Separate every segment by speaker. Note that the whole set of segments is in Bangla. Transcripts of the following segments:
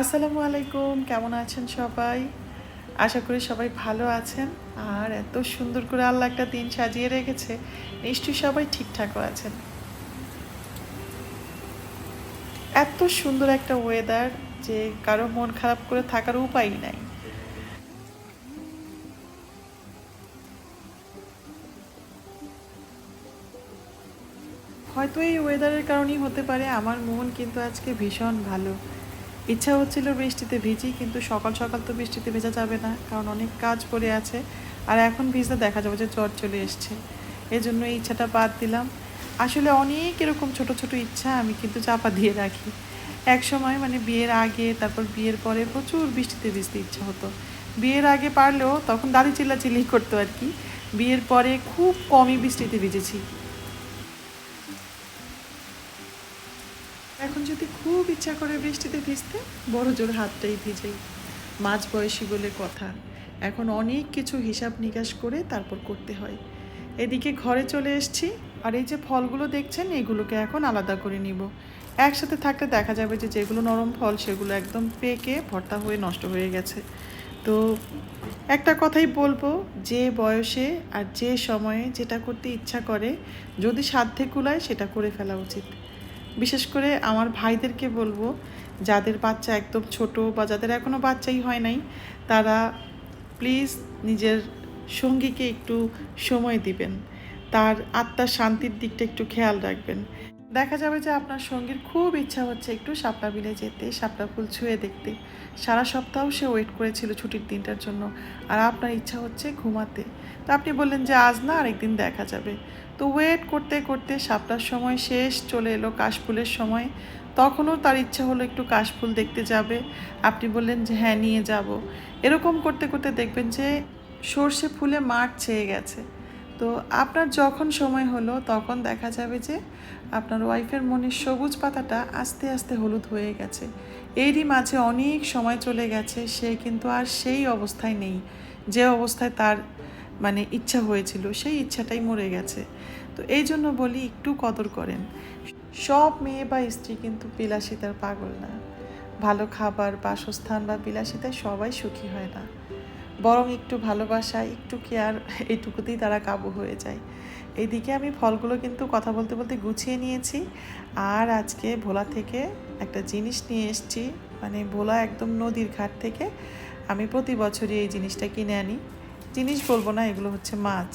Speaker 1: আসসালামু আলাইকুম, কেমন আছেন সবাই? আশা করি সবাই ভালো আছেন। আর এত সুন্দর করে আল্লাহ একটা দিন সাজিয়ে রেখেছে, নিশ্চয়ই সবাই ঠিকঠাকও আছেন। এত সুন্দর একটা ওয়েদার যে কারও মন খারাপ করে থাকার উপায়ই নাই। হয়তো এই ওয়েদারের কারণেই হতে পারে, আমার মন কিন্তু আজকে ভীষণ ভালো। ইচ্ছা হচ্ছিল বৃষ্টিতে ভিজি, কিন্তু সকাল সকাল তো বৃষ্টিতে ভেজা যাবে না, কারণ অনেক কাজ পড়ে আছে। আর এখন ভিজতে দেখা যাবে যে জ্বর চলে এসছে। এই জন্য এই ইচ্ছাটা বাদ দিলাম। আসলে অনেক এরকম ছোট ছোট ইচ্ছা আমি কিন্তু চাপা দিয়ে রাখি। এক সময় মানে বিয়ের আগে, তারপর বিয়ের পরে প্রচুর বৃষ্টিতে ভিজতে ইচ্ছা হতো। বিয়ের আগে পারলেও তখন দাদি চিল্লাচিল্লি করতো আর কি। বিয়ের পরে খুব কমই বৃষ্টিতে ভিজেছি। এখন যদি খুব ইচ্ছা করে বৃষ্টিতে ভিজতে, বড় জোর হাতটাই ভিজে মাঝ বয়সী বলে কথা। এখন অনেক কিছু হিসাব নিকাশ করে তারপর করতে হয়। এদিকে ঘরে চলে এসেছি, আর এই যে ফলগুলো দেখছেন, এগুলোকে এখন আলাদা করে নিব। একসাথে থাকলে দেখা যাবে যে যেগুলো নরম ফল, সেগুলো একদম পেকে ভর্তা হয়ে নষ্ট হয়ে গেছে। তো একটা কথাই বলব, যে বয়সে আর যে সময়ে যেটা করতে ইচ্ছা করে, যদি সাধ্যে কুলায় সেটা করে ফেলা উচিত। বিশেষ করে আমার ভাইদেরকে বলব, যাদের বাচ্চা একদম ছোট বা যাদের এখনও বাচ্চাই হয় নাই, তারা প্লিজ নিজের সঙ্গীকে একটু সময় দিবেন। তার আত্মার শান্তির দিকটা একটু খেয়াল রাখবেন। দেখা যাবে যে আপনার সঙ্গীর খুব ইচ্ছা হচ্ছে একটু শাপলা বিলে যেতে, শাপলা ফুল ছুঁয়ে দেখতে। সারা সপ্তাহ সে ওয়েট করেছিল ছুটির দিনটার জন্য, আর আপনার ইচ্ছা হচ্ছে ঘুমাতে। তো আপনি বললেন যে আজ না, আরেকদিন দেখা যাবে। তো ওয়েট করতে করতে সাপটার সময় শেষ, চলে এলো কাশফুলের সময়। তখনও তার ইচ্ছা হলো একটু কাশফুল দেখতে যাবে। আপনি বললেন যে হ্যাঁ নিয়ে যাব। এরকম করতে করতে দেখবেন যে সর্ষে ফুলে মাঠ ছেয়ে গেছে। তো আপনার যখন সময় হলো, তখন দেখা যাবে যে আপনার ওয়াইফের মনের সবুজ পাতাটা আস্তে আস্তে হলুদ হয়ে গেছে। এরই মাঝে অনেক সময় চলে গেছে, সে কিন্তু আর সেই অবস্থায় নেই। যে অবস্থায় তার মানে ইচ্ছা হয়েছিল, সেই ইচ্ছাটাই মরে গেছে। তো এই জন্য বলি, একটু কদর করেন। সব মেয়ে বা স্ত্রী কিন্তু বিলাসিতার পাগল না। ভালো খাবার, বাসস্থান বা বিলাসিতায় সবাই সুখী হয় না। বরং একটু ভালোবাসা, একটু কেয়ার এইটুকুতেই তারা কাবু হয়ে যায়। এইদিকে আমি ফলগুলো কিন্তু কথা বলতে বলতে গুছিয়ে নিয়েছি। আর আজকে ভোলা থেকে একটা জিনিস নিয়ে এসেছি। মানে ভোলা একদম নদীর ঘাট থেকে আমি প্রতি বছরই এই জিনিসটা কিনে আনি। জিনিস বলব না, এগুলো হচ্ছে মাছ।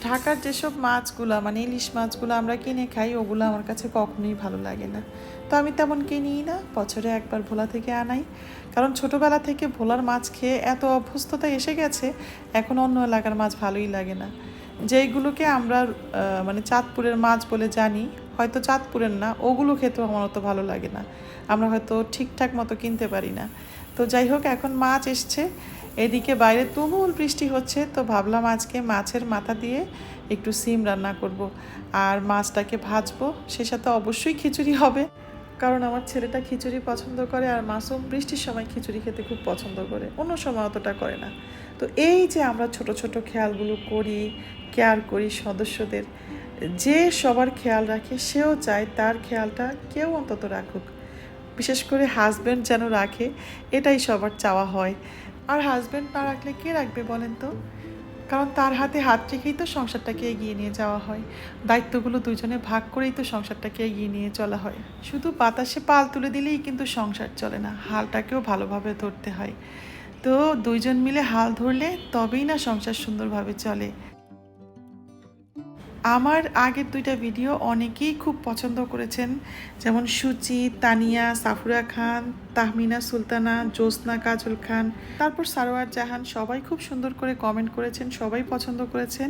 Speaker 1: ঢাকার যেসব মাছগুলো মানে ইলিশ মাছগুলো আমরা কিনে খাই, ওগুলো আমার কাছে কখনোই ভালো লাগে না। তো আমি তেমন কিনিই না, বছরে একবার ভোলা থেকে আনাই। কারণ ছোটোবেলা থেকে ভোলার মাছ খেয়ে এত অভ্যস্ততা এসে গেছে, এখন অন্য এলাকার মাছ ভালোই লাগে না। যেইগুলোকে আমরা মানে চাঁদপুরের মাছ বলে জানি, হয়তো চাঁদপুরের না, ওগুলো খেতেও আমার অত ভালো লাগে না। আমরা হয়তো ঠিকঠাক মতো কিনতে পারি না। তো যাই হোক, এখন মাছ এসছে। এদিকে বাইরে তুমুল বৃষ্টি হচ্ছে, তো ভাবলাম আজকে মাছের মাথা দিয়ে একটু সিম রান্না করব আর মাছটাকে ভাজবো। সে সাথে অবশ্যই খিচুড়ি হবে, কারণ আমার ছেলেটা খিচুড়ি পছন্দ করে আর মাসুম বৃষ্টির সময় খিচুড়ি খেতে খুব পছন্দ করে, অন্য সময় অতটা করে না। তো এই যে আমরা ছোট ছোট খেয়ালগুলো করি, কেয়ার করি সদস্যদের, যে সবার খেয়াল রাখে, সেও চায় তার খেয়ালটা কেউ অন্তত রাখুক। বিশেষ করে হাজব্যান্ড যেন রাখে, এটাই সবার চাওয়া হয়। আর হাজব্যান্ড না রাখলে কে রাখবে বলেন তো? কারণ তার হাতে হাত রেখেই তো সংসারটাকে এগিয়ে নিয়ে যাওয়া হয়। দায়িত্বগুলো দুজনে ভাগ করেই তো সংসারটাকে এগিয়ে নিয়ে চলা হয়। শুধু বাতাসে পাল তুলে দিলেই কিন্তু সংসার চলে না, হালটাকেও ভালোভাবে ধরতে হয়। তো দুইজন মিলে হাল ধরলে তবেই না সংসার সুন্দরভাবে চলে। আমার আগের দুইটা ভিডিও অনেকেই খুব পছন্দ করেছেন যেমন সুচি তানিয়া সাফুরা খান। তাহমিনা সুলতানা জ্যোৎস্না কাজল খান, তারপর সারোয়ার জাহান, সবাই খুব সুন্দর করে কমেন্ট করেছেন, সবাই পছন্দ করেছেন।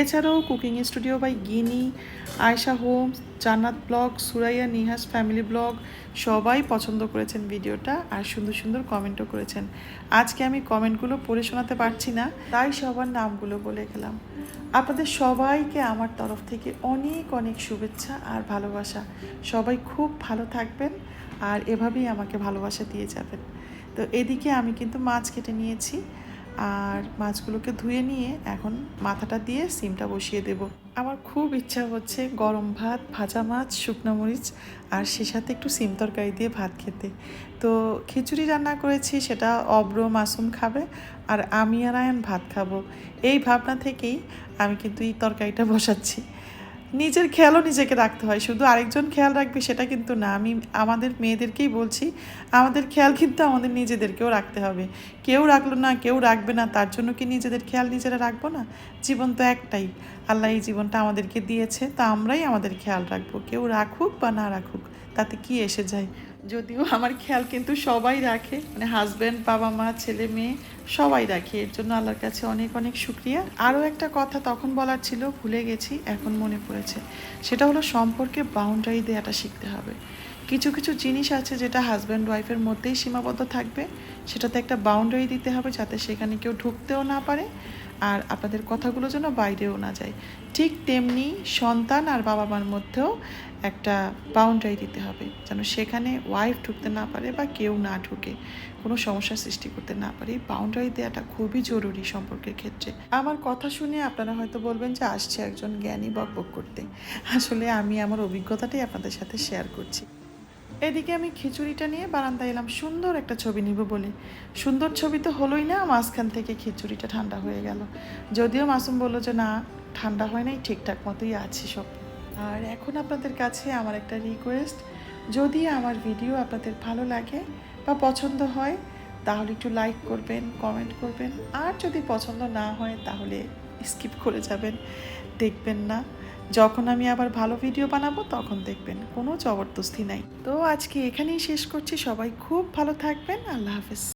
Speaker 1: এছাড়াও cooking studio by Gini, Ayesha home Jannat blog, Suraiya Nihas family blog সবাই পছন্দ করেছেন ভিডিওটা আর সুন্দর সুন্দর কমেন্টও করেছেন। আজকে আমি কমেন্টগুলো পড়ে শোনাতে পারছি না, তাই সবার নামগুলো বলে গেলাম। আপনাদের সবাইকে আমার তরফ থেকে অনেক অনেক শুভেচ্ছা আর ভালোবাসা। সবাই খুব ভালো থাকবেন। আর এভাবেই আমাকে ভালোবাসা দিয়ে যাবেন। তো এদিকে আমি কিন্তু মাছ কেটে নিয়েছি আর মাছগুলোকে ধুয়ে নিয়ে এখন মাথাটা দিয়ে সিমটা বসিয়ে দেব। আমার খুব ইচ্ছা হচ্ছে গরম ভাত, ভাজা মাছ, শুকনো মরিচ আর সে সাথে একটু সিম তরকারি দিয়ে ভাত খেতে। তো খিচুড়ি রান্না করেছি, সেটা অব্র মাসুম খাবে আর আমি আর আয়ন ভাত খাব। এই ভাবনা থেকেই আমি কিন্তু এই তরকারিটা বসাচ্ছি। নিজের খেয়ালও নিজেকে রাখতে হয়। শুধু আরেকজন খেয়াল রাখবে সেটা কিন্তু না। আমি আমাদের মেয়েদেরকেই বলছি, আমাদের খেয়াল কিন্তু আমাদের নিজেদেরকেও রাখতে হবে। কেউ রাখল না, কেউ রাখবে না, তার জন্য কি নিজেদের খেয়াল নিজেরা রাখব না? জীবন তো একটাই। আল্লাহ এই জীবনটা আমাদেরকে দিয়েছে, তা আমরাই আমাদের খেয়াল রাখব। কেউ রাখুক বা না রাখুক, তাতে কি এসে যায়? যদিও আমার খেয়াল কিন্তু সবাই রাখে মানে হাজব্যান্ড বাবা মা, ছেলে, মেয়ে সবাই রাখে। এর জন্য আল্লাহর কাছে অনেক অনেক শুক্রিয়া। আরও একটা কথা তখন বলার ছিল, ভুলে গেছি, এখন মনে পড়েছে। সেটা হলো সম্পর্কে বাউন্ডারি দেওয়াটা শিখতে হবে। কিছু কিছু জিনিস আছে যেটা হাজব্যান্ড ওয়াইফের মধ্যেই সীমাবদ্ধ থাকবে। সেটাতে একটা বাউন্ডারি দিতে হবে যাতে সেখানে কেউ ঢুকতেও না পারে। আর আপনাদের কথাগুলো যেন বাইরেও না যায়। ঠিক তেমনি সন্তান আর বাবা মার মধ্যেও একটা বাউন্ডারি দিতে হবে, যেন সেখানে ওয়াইফ ঢুকতে না পারে বা কেউ না ঢুকে, কোনো সমস্যার সৃষ্টি করতে না পারে। বাউন্ডারি দেওয়াটা খুবই জরুরি সম্পর্কের ক্ষেত্রে। আমার কথা শুনে আপনারা হয়তো বলবেন যে, আসছে একজন জ্ঞানী বকবক করতে। আসলে আমি আমার অভিজ্ঞতাটাই আপনাদের সাথে শেয়ার করছি। এদিকে আমি খিচুড়িটা নিয়ে বারান্দায় এলাম। সুন্দর একটা ছবি নিব বলে। সুন্দর ছবি তো হলোই না, মাঝখান থেকে খিচুড়িটা ঠান্ডা হয়ে গেল। যদিও মাসুম বলল যে, না, ঠান্ডা হয় নাই, ঠিকঠাক মতোই আছে সব। আর এখন আপনাদের কাছে আমার একটা রিকোয়েস্ট যদি আমার ভিডিও আপনাদের ভালো লাগে বা পছন্দ হয়, তাহলে একটু লাইক করবেন কমেন্ট করবেন। আর যদি পছন্দ না হয়, তাহলে স্কিপ করে যাবেন। দেখবেন না। যখন আমি আবার ভালো ভিডিও বানাবো, তখন দেখবেন কোনো জবরদস্তি নাই। তো আজকে এখানেই শেষ করছি। সবাই খুব ভালো থাকবেন। আল্লাহ হাফেজ।